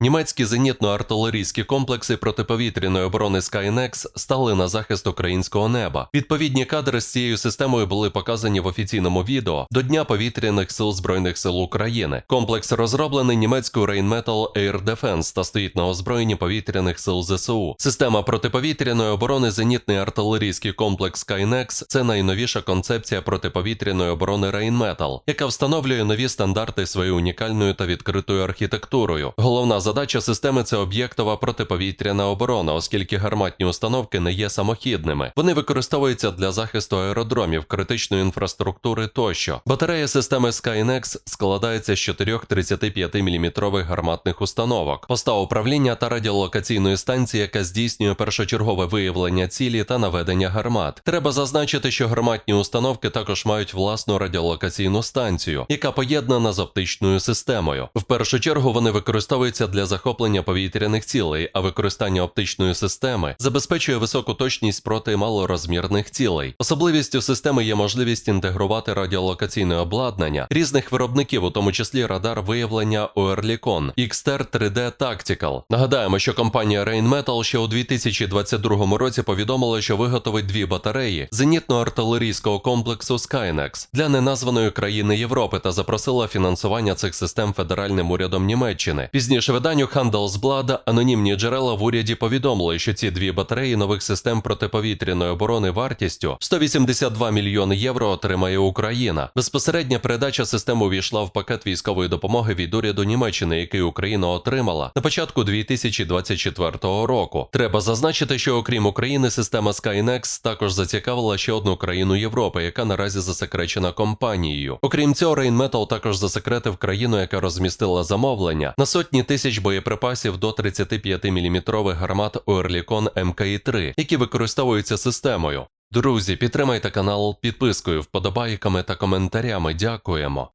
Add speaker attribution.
Speaker 1: Німецькі зенітно-артилерійські комплекси протиповітряної оборони Skynex стали на захист українського неба. Відповідні кадри з цією системою були показані в офіційному відео до Дня повітряних сил Збройних сил України. Комплекс розроблений німецькою Rheinmetall Air Defense та стоїть на озброєнні повітряних сил ЗСУ. Система протиповітряної оборони зенітний артилерійський комплекс Skynex – це найновіша концепція протиповітряної оборони Rheinmetall, яка встановлює нові стандарти своєю унікальною та відкритою архітектурою. Головна задача системи це об'єктова протиповітряна оборона, оскільки гарматні установки не є самохідними. Вони використовуються для захисту аеродромів, критичної інфраструктури тощо. Батарея системи Skynex складається з чотирьох 35-мм гарматних установок, поста управління та радіолокаційної станції, яка здійснює першочергове виявлення цілі та наведення гармат. Треба зазначити, що гарматні установки також мають власну радіолокаційну станцію, яка поєднана з оптичною системою. В першу чергу вони використовуються для захоплення повітряних цілей, а використання оптичної системи забезпечує високу точність проти малорозмірних цілей. Особливістю системи є можливість інтегрувати радіолокаційне обладнання різних виробників, у тому числі радар виявлення Oerlikon XTR 3D Tactical. Нагадаємо, що компанія Rheinmetall ще у 2022 році повідомила, що виготовить дві батареї зенітно-артилерійського комплексу Skynex для неназваної країни Європи та запросила фінансування цих систем федеральним урядом Німеччини. Пізніше виданню Handelsblad анонімні джерела в уряді повідомили, що ці дві батареї нових систем протиповітряної оборони вартістю 182 мільйони євро отримає Україна. Безпосередня передача системи увійшла в пакет військової допомоги від уряду Німеччини, який Україна отримала на початку 2024 року. Треба зазначити, що окрім України, система Skynex також зацікавила ще одну країну Європи, яка наразі засекречена компанією. Окрім цього, Rheinmetall також засекретив країну, яка розмістила замовлення на сотні тисяч боєприпасів до 35-мм гармат Oerlikon MKI-3, які використовуються системою. Друзі, підтримайте канал підпискою, вподобайками та коментарями. Дякуємо.